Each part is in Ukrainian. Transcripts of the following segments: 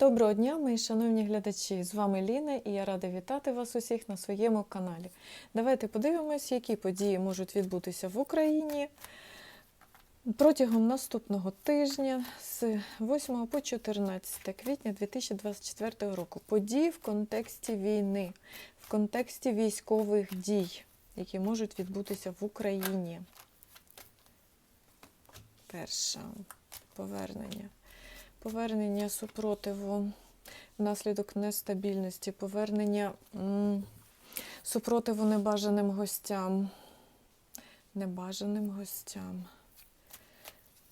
Доброго дня, мої шановні глядачі! З вами Ліна і я рада вітати вас усіх на своєму каналі. Давайте подивимось, які події можуть відбутися в Україні протягом наступного тижня з 8 по 14 квітня 2024 року. Події в контексті війни, в контексті військових дій, які можуть відбутися в Україні. Перше повернення повернення супротиву внаслідок нестабільності, повернення м, супротиву небажаним гостям. Небажаним гостям.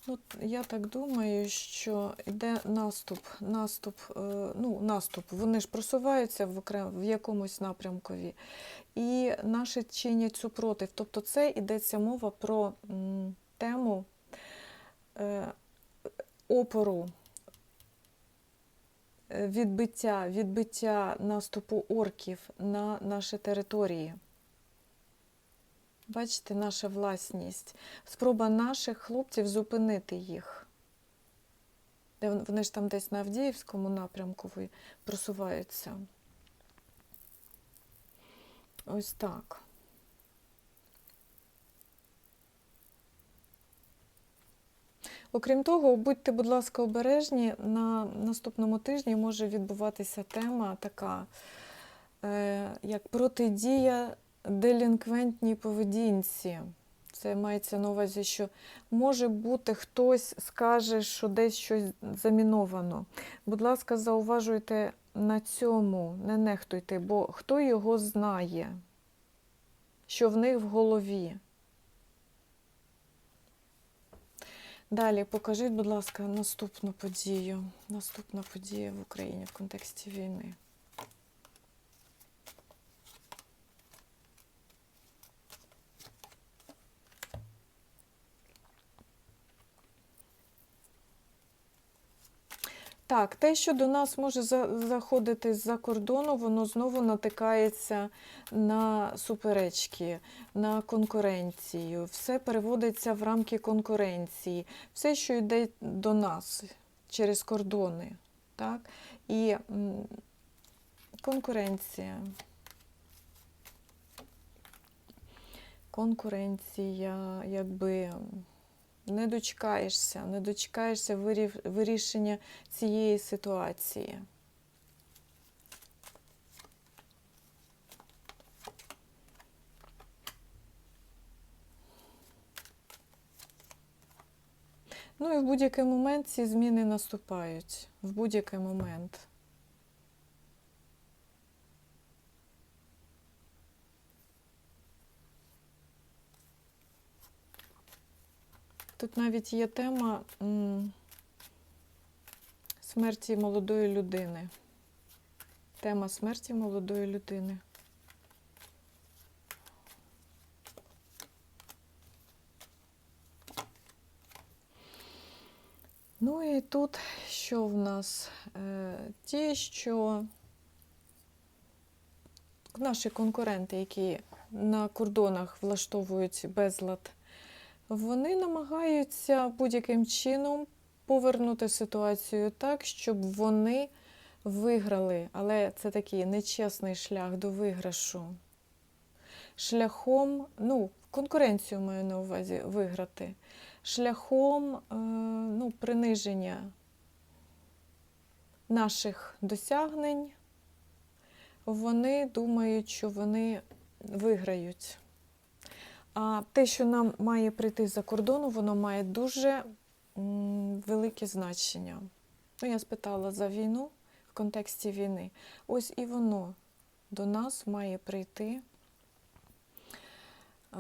Ну, я так думаю, що йде наступ, наступ, е, ну, наступ. Вони ж просуваються в, окрем, в якомусь напрямкові. І наші чинять супротив. Тобто це йдеться мова про тему е, опору відбиття, відбиття наступу орків на наші території. Бачите, наша власність. Спроба наших хлопців зупинити їх. Вони ж там десь на Авдіївському напрямку просуваються. Ось так. Окрім того, будьте, будь ласка, обережні. На наступному тижні може відбуватися тема така, е, як протидія делінквентній поведінці. Це мається на увазі, що може бути хтось скаже, що десь щось заміновано. Будь ласка, зауважуйте на цьому, не нехтуйте, бо хто його знає, що в них в голові. Далі покажіть, будь ласка, наступну подію. Наступна подія в Україні в контексті війни. Так, те, що до нас може заходити з-за кордону, воно знову натикається на суперечки, на конкуренцію. Все переводиться в рамки конкуренції. Все, що йде до нас через кордони. Так? І конкуренція. Конкуренція, якби не дочекаєшся, не дочекаєшся вирів- вирішення цієї ситуації. Ну і в будь-який момент ці зміни наступають. В будь-який момент. Тут навіть є тема смерті молодої людини. Тема смерті молодої людини. Ну і тут що в нас? Е, ті, що наші конкуренти, які на кордонах влаштовують безлад, вони намагаються будь-яким чином повернути ситуацію так, щоб вони виграли. Але це такий нечесний шлях до виграшу. Шляхом, ну, конкуренцію маю на увазі виграти. Шляхом е, ну, приниження наших досягнень. Вони думають, що вони виграють. А те, що нам має прийти за кордону, воно має дуже велике значення. Ну, я спитала за війну в контексті війни. Ось і воно до нас має прийти е,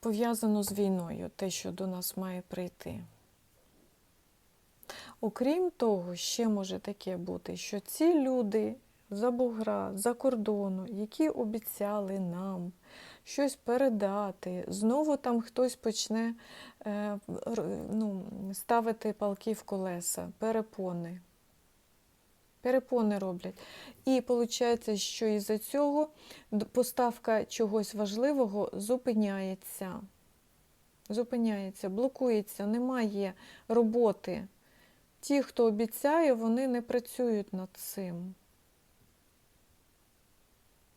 пов'язано з війною, те, що до нас має прийти. Окрім того, ще може таке бути, що ці люди за бугра, за кордону, які обіцяли нам щось передати, знову там хтось почне е, ну, ставити палки в колеса, перепони. Перепони роблять. І виходить, що із-за цього поставка чогось важливого зупиняється. Зупиняється, блокується, немає роботи ті, хто обіцяє, вони не працюють над цим.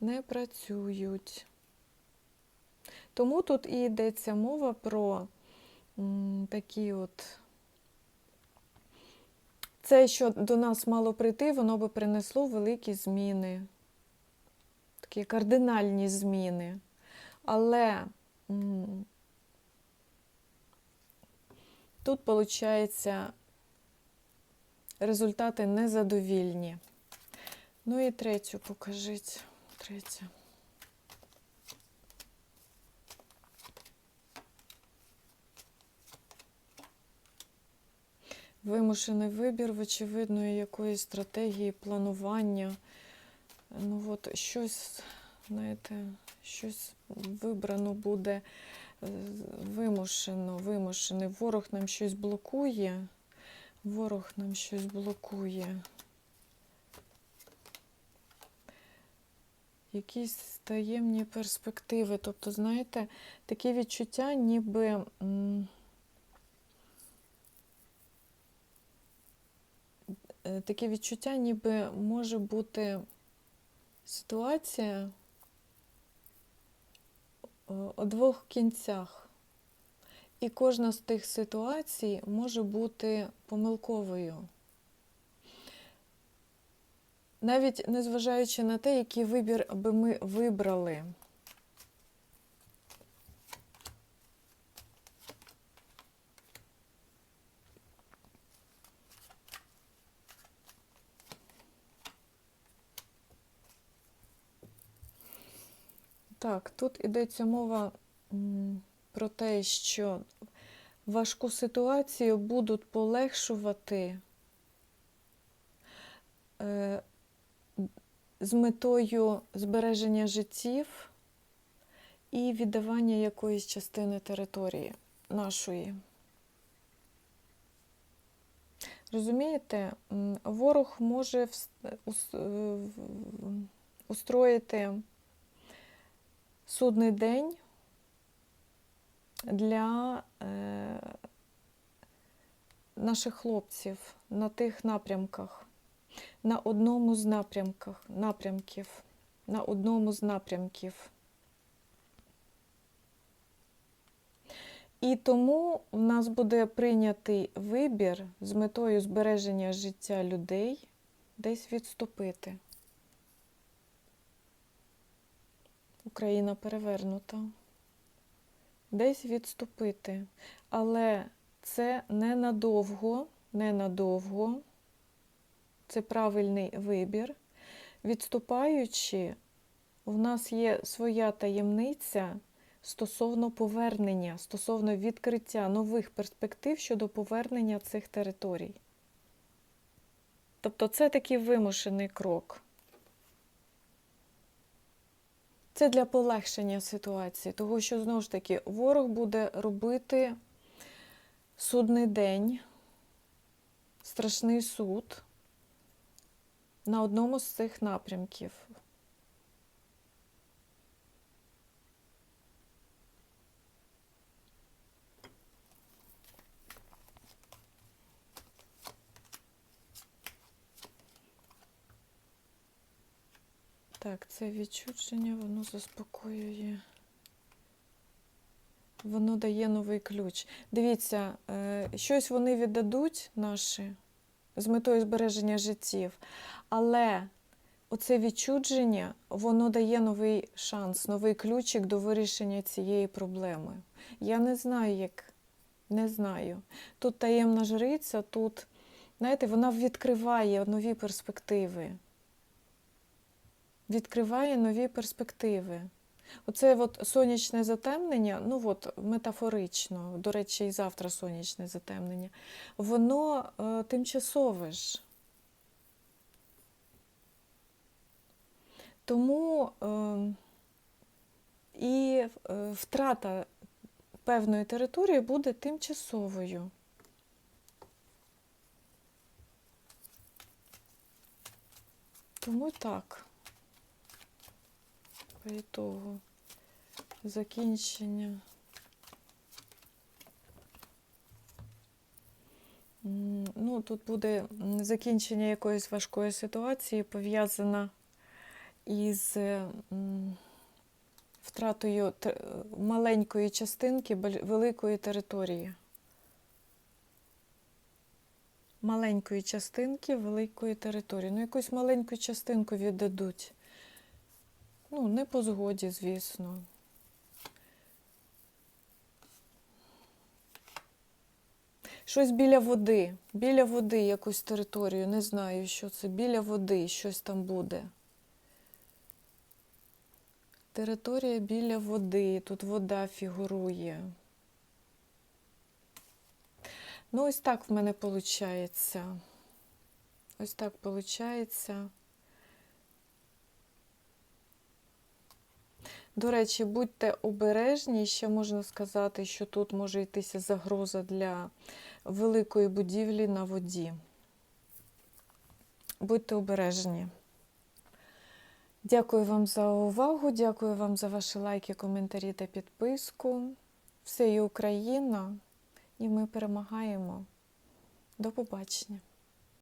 Не працюють. Тому тут і йдеться мова про такі от. Це, що до нас мало прийти, воно би принесло великі зміни, такі кардинальні зміни. Але м, тут, виходить, результати незадовільні. Ну і третю покажіть. Третя. Вимушений вибір, вочевидної якоїсь стратегії планування. Ну от щось, знаєте, щось вибрано буде е, вимушено, вимушений. Ворог нам щось блокує. Ворог нам щось блокує. Якісь таємні перспективи. Тобто, знаєте, таке відчуття, ніби. е, Таке відчуття, ніби може бути ситуація у двох кінцях. І кожна з тих ситуацій може бути помилковою. Навіть незважаючи на те, який вибір би ми вибрали. Так, тут йдеться мова про те, що важку ситуацію будуть полегшувати з метою збереження життів і віддавання якоїсь частини території нашої. Розумієте, ворог може е, устроїти судний день для е, наших хлопців на тих напрямках, на одному з напрямках, напрямків, на одному з напрямків. І тому в нас буде прийнятий вибір з метою збереження життя людей десь відступити. Україна перевернута. Десь відступити. Але це ненадовго, ненадовго. Це правильний вибір. Відступаючи, в нас є своя таємниця стосовно повернення, стосовно відкриття нових перспектив щодо повернення цих територій. Тобто це такий вимушений крок. Це для полегшення ситуації, того що знову ж таки ворог буде робити судний день, страшний суд на одному з цих напрямків. Так, це відчудження, воно заспокоює. Воно дає новий ключ. Дивіться, е, щось вони віддадуть наші з метою збереження життів, але оце відчудження, воно дає новий шанс, новий ключик до вирішення цієї проблеми. Я не знаю, як. Не знаю. Тут таємна жриця, тут, знаєте, вона відкриває нові перспективи відкриває нові перспективи. Оце от сонячне затемнення, ну от метафорично, до речі, і завтра сонячне затемнення, воно е, тимчасове ж. Тому е, і е, втрата певної території буде тимчасовою. Тому так по ітогу закінчення. Ну, тут буде закінчення якоїсь важкої ситуації, пов'язана із е, втратою маленької частинки великої території. Маленької частинки великої території. Ну, якусь маленьку частинку віддадуть. Ну, не по згоді, звісно. Щось біля води, біля води якусь територію, не знаю, що це. Біля води щось там буде. Територія біля води, тут вода фігурує. Ну, ось так в мене виходить. Ось так виходить. До речі, будьте обережні, ще можна сказати, що тут може йтися загроза для великої будівлі на воді. Будьте обережні. Дякую вам за увагу, дякую вам за ваші лайки, коментарі та підписку. Все є Україна, і ми перемагаємо. До побачення.